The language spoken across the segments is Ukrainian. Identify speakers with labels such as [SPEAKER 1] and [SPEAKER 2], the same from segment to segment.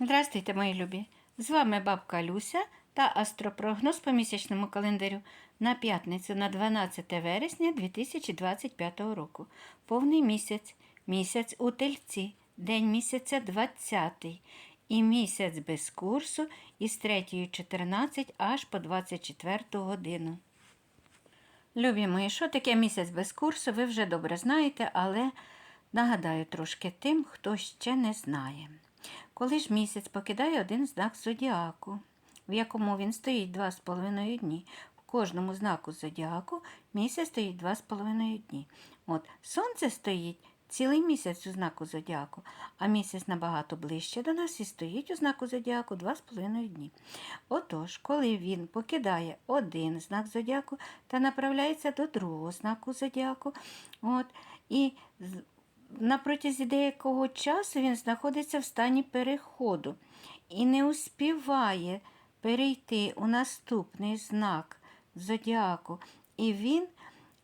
[SPEAKER 1] Здрастуйте, мої любі! З вами бабка Люся та астропрогноз по місячному календарю на п'ятницю на 12 вересня 2025 року. Повний місяць, місяць у тельці, день місяця 20 і місяць без курсу із 3.14 аж по 24 годину. Любі мої, що таке місяць без курсу, ви вже добре знаєте, але нагадаю трошки тим, хто ще не знає. Коли ж місяць покидає один знак зодіаку, в якому він стоїть 2,5 дні. В кожному знаку зодіаку місяць стоїть 2,5 дні. От сонце стоїть цілий місяць у знаку зодіаку, а місяць набагато ближче до нас і стоїть у знаку зодіаку 2,5 дні. Отож, коли він покидає один знак зодіаку та направляється до другого знаку зодіаку, от, і на протязі деякого часу він знаходиться в стані переходу і не успіває перейти у наступний знак зодіаку. І він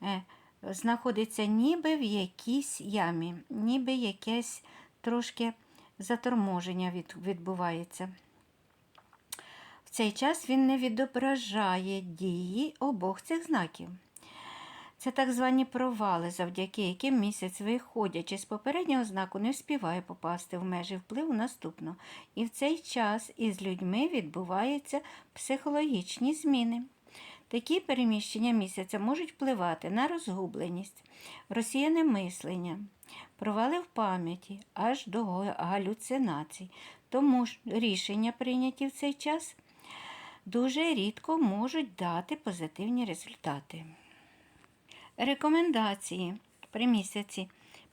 [SPEAKER 1] е, знаходиться ніби в якійсь ямі, ніби якесь трошки заторможення від, відбувається. В цей час він не відображає дії обох цих знаків. Це так звані провали, завдяки яким місяць, виходячи з попереднього знаку, не вспіває попасти в межі впливу наступного. І в цей час із людьми відбуваються психологічні зміни. Такі переміщення місяця можуть впливати на розгубленість, розсіяне мислення, провали в пам'яті аж до галюцинацій. Тому ж рішення, прийняті в цей час, дуже рідко можуть дати позитивні результати. Рекомендації при місяці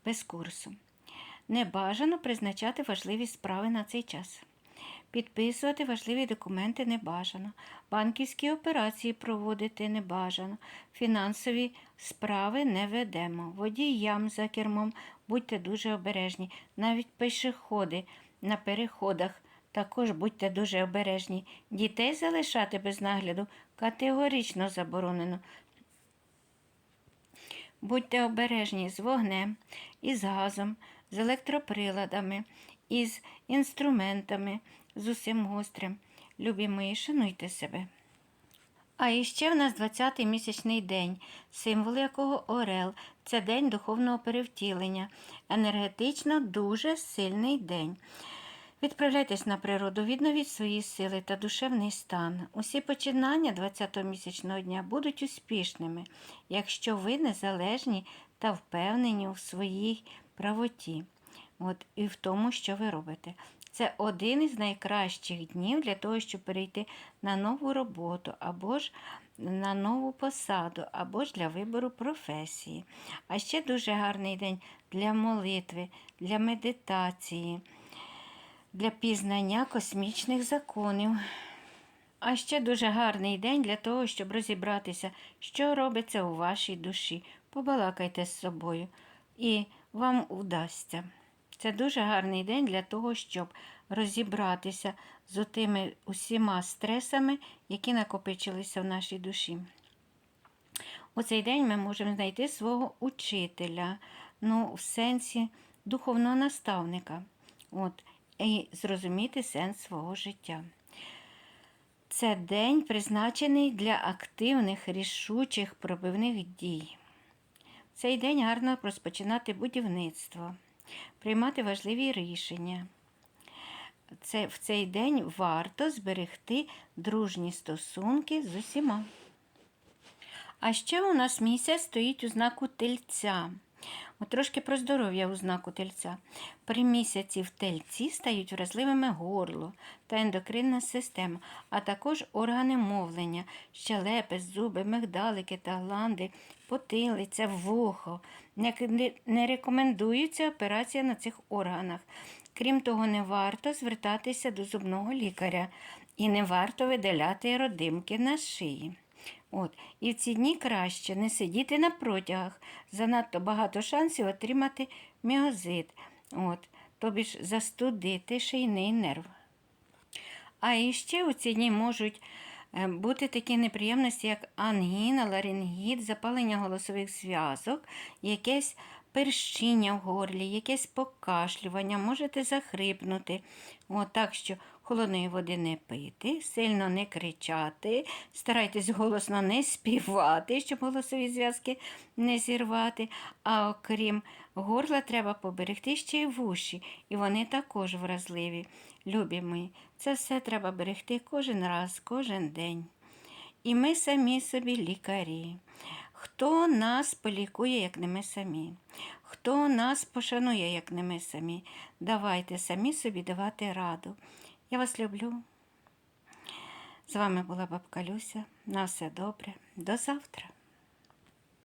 [SPEAKER 1] без курсу. Не бажано призначати важливі справи на цей час. Підписувати важливі документи не бажано. Банківські операції проводити не бажано. Фінансові справи не ведемо. Водіям за кермом будьте дуже обережні. Навіть пешеходи на переходах також будьте дуже обережні. Дітей залишати без нагляду категорично заборонено. Будьте обережні з вогнем, із газом, з електроприладами, із інструментами, з усім гострим. Любі мої, шануйте себе. А іще в нас 20-й місячний день, символ якого Орел. Це день духовного перевтілення, енергетично дуже сильний день. Відправляйтесь на природу, відновіть свої сили та душевний стан. Усі починання 20-го місячного дня будуть успішними, якщо ви незалежні та впевнені у своїй правоті от, і в тому, що ви робите. Це один із найкращих днів для того, щоб перейти на нову роботу, або ж на нову посаду, або ж для вибору професії. А ще дуже гарний день для молитви, для медитації для пізнання космічних законів. А ще дуже гарний день для того, щоб розібратися, що робиться у вашій душі. Побалакайте з собою, і вам вдасться. Це дуже гарний день для того, щоб розібратися з тими усіма стресами, які накопичилися в нашій душі. У цей день ми можемо знайти свого учителя, ну, в сенсі духовного наставника. От, і зрозуміти сенс свого життя. Це день призначений для активних, рішучих, пробивних дій. В цей день гарно розпочинати будівництво, приймати важливі рішення. Це, в цей день варто зберегти дружні стосунки з усіма. А ще у нас місяць стоїть у знаку тельця. От трошки про здоров'я у знаку тельця. При місяці в тельці стають вразливими горло та ендокринна система, а також органи мовлення, щелепи, зуби, мигдалики та гланди, потилиця, вухо. Не, рекомендується операція на цих органах. Крім того, не варто звертатися до зубного лікаря і не варто видаляти родимки на шиї. От. І в ці дні краще не сидіти на протягах, занадто багато шансів отримати міозит, от. тобі ж застудити шийний нерв. А іще у ці дні можуть е, бути такі неприємності, як ангіна, ларингіт, запалення голосових зв'язок, якесь першіння в горлі, якесь покашлювання, можете захрипнути. От, так що холодної води не пити, сильно не кричати, старайтесь голосно не співати, щоб голосові зв'язки не зірвати. А окрім горла, треба поберегти ще й вуші, і вони також вразливі. Любі мої, це все треба берегти кожен раз, кожен день. І ми самі собі лікарі. Хто нас полікує, як не ми самі? Хто нас пошанує, як не ми самі? Давайте самі собі давати раду. Я вас люблю. З вами була бабка Люся. На все добре. До завтра.